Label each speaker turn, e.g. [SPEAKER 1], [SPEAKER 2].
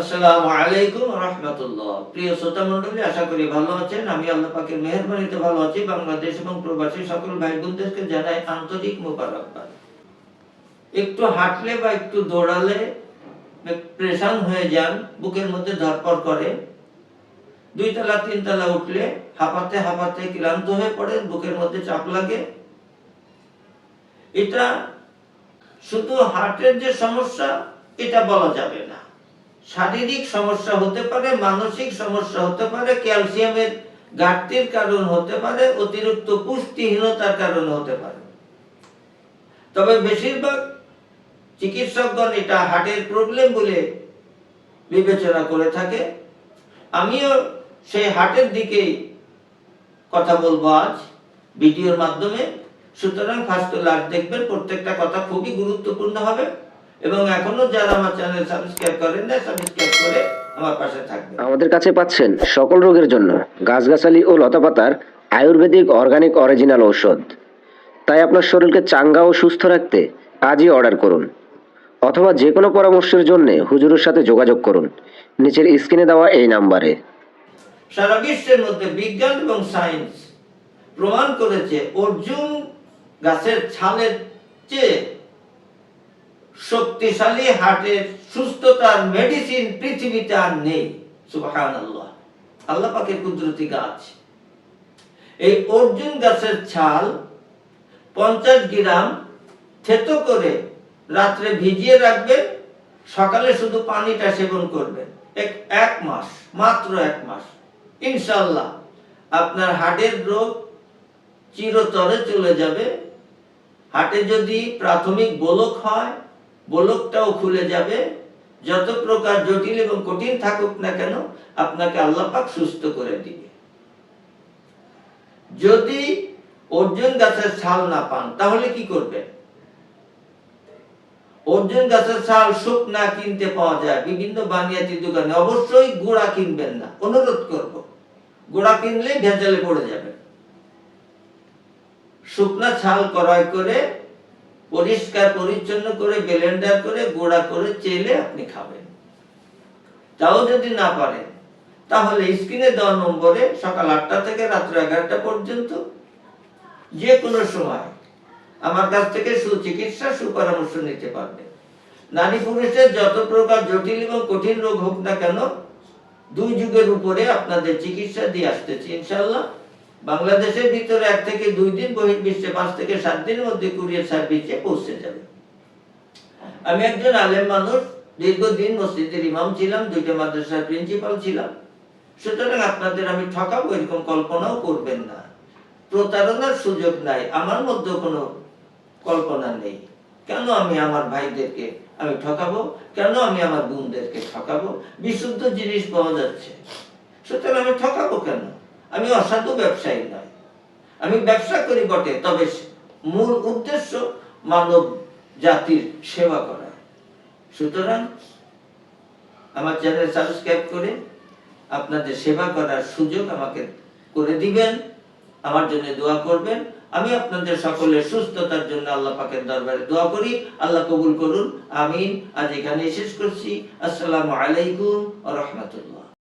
[SPEAKER 1] আসসালামু আলাইকুম রহমতুল্লাহ। প্রিয় শ্রোতা মণ্ডলী, আশা করি ভালো আছেন। আমি আল্লাহ পাকের মেহরবানিতে ভালো আছি। বাংলাদেশ এবং প্রবাসী সকল ভাই বোনদেরকে জানাই আন্তরিক একটু হাঁটলে বা একটু দৌড়ালে প্রেশান হয়ে যান, বুকের মধ্যে ধরপড় করে। দুই তলা তিন তলা উঠলে হাঁপাতে হাঁপাতে ক্লান্ত হয়ে পড়ে, বুকের মধ্যে চাপ লাগে। এটা শুধু হার্টের যে সমস্যা, এটা বলা যাবে না। শারীরিক সমস্যা হতে পারে, মানসিক সমস্যা হতে পারে, ক্যালসিয়ামের ঘাটতির কারণ হতে পারে, অতিরিক্ত পুষ্টিহীনতার কারণ হতে পারে। তবে বেশিরভাগ চিকিৎসকগণ এটা হার্টের প্রবলেম বলে বিবেচনা করে থাকে। আমিও সেই হার্টের দিকেই কথা বলব আজ ভিডিওর মাধ্যমে। সুতরাং ফার্স্ট লাস্ট দেখবেন, প্রত্যেকটা কথা খুবই গুরুত্বপূর্ণ হবে। এবং এখনও যারা আমার চ্যানেল সাবস্ক্রাইব করেন না সাবস্ক্রাইব করে আমার পাশে থাকবেন।
[SPEAKER 2] আমাদের কাছে পাচ্ছেন সকল রোগের জন্য গাছগাছালি ও লতাপাতার আয়ুর্বেদিক অর্গানিক অরিজিনাল ঔষধ। তাই আপনার শরীরকে চাঙ্গা ও সুস্থ রাখতে আজই অর্ডার করুন। অথবা যে কোনো পরামর্শের জন্য হুজুরের সাথে যোগাযোগ করুন। নিচের স্ক্রিনে দেওয়া এই নাম্বারে।
[SPEAKER 1] সারা বিশ্বের মধ্যে বিজ্ঞান এবং সায়েন্স প্রমাণ করেছে অর্জুন গাছের ছালের চেয়ে শক্তিশালী হার্টের সুস্থতার মেডিসিন পৃথিবীতে আর নেই। সুবাহান আল্লাহ আল্লাহ পাকের কুদরতি গাছ। এই অর্জুন গাছের ছাল পঞ্চাশ গ্রাম থেতো করে রাত্রে ভিজিয়ে রাখবেন সকালে শুধু পানিটা সেবন করবেন এক এক মাস, মাত্র এক মাস। ইনশাল্লাহ আপনার হার্টের রোগ চিরতরে চলে যাবে। হাটে যদি প্রাথমিক বোলক হয় বোলকটাও খুলে যাবে। যত প্রকার জটিল এবং কঠিন থাকুক না কেন, আপনাকে আল্লাহ পাক সুস্থ করে দিবে। যদি অর্জুন গাছের ছাল না পান, তাহলে কি করবেন? অর্জুন গাছের ছাল শুকনা কিনতে পাওয়া যায়, বিভিন্ন বানিয়াতি দোকানে। অবশ্যই গুঁড়া কিনবেন না, অনুরোধ করব। গোড়া কিনলে ভেজালে পড়ে যাবে। শুকনা ছাল ক্রয় করে পরিষ্কার, পরিচ্ছন্ন করে ব্লেন্ডার করে, গুঁড়া করে, চেলে আপনি খাবেন। তাও যদি না পারেন, তাহলে স্ক্রিনে দেওয়া নম্বরে সকাল আটটা থেকে রাত্র এগারোটা পর্যন্ত যে কোনো সময় আমার কাছ থেকে সুচিকিৎসা, সুপরামর্শ নিতে পারবে নারী পুরুষের যত প্রকার জটিল এবং কঠিন রোগ হোক না কেন, দুই যুগের উপরে আপনাদের চিকিৎসা দিয়ে আসতেছি ইনশাল্লাহ বাংলাদেশের ভিতরে এক থেকে দুই দিন বহির্বিশ্বে, পাঁচ থেকে সাত দিনের মধ্যে কুরিয়ার সার্ভিসে পৌঁছে যাবে। আমি একজন আলেম মানুষ, দীর্ঘদিন মসজিদের ইমাম ছিলাম, দুইটা মাদ্রাসার প্রিন্সিপাল ছিলাম। সুতরাং আপনাদের আমি ঠকাবো, এরকম কল্পনাও করবেন না। প্রতারণার সুযোগ নাই, আমার মধ্যে কোনো কল্পনা নেই। কেন আমি আমার ভাইদেরকে আমি ঠকাবো? কেন আমি আমার বোনদেরকে ঠকাবো? বিশুদ্ধ জিনিস পাওয়া যাচ্ছে। সুতরাং আমি ঠকাবো কেন? আমি অসাধু ব্যবসায়ী নয় আমি ব্যবসা করি বটে, তবে মূল উদ্দেশ্য মানব জাতির সেবা করা। সুতরাং আমার চ্যানেল সাবস্ক্রাইব করে আপনাদের সেবা করার সুযোগ আমাকে করে দিবেন। আমার জন্য দোয়া করবেন। আমি আপনাদের সকলের সুস্থতার জন্য আল্লাহ পাকের দরবারে দোয়া করি। আল্লাহ কবুল করুন। আমিন। আজ এখানে শেষ করছি। আসসালামু আলাইকুম রহমতুল্লাহ।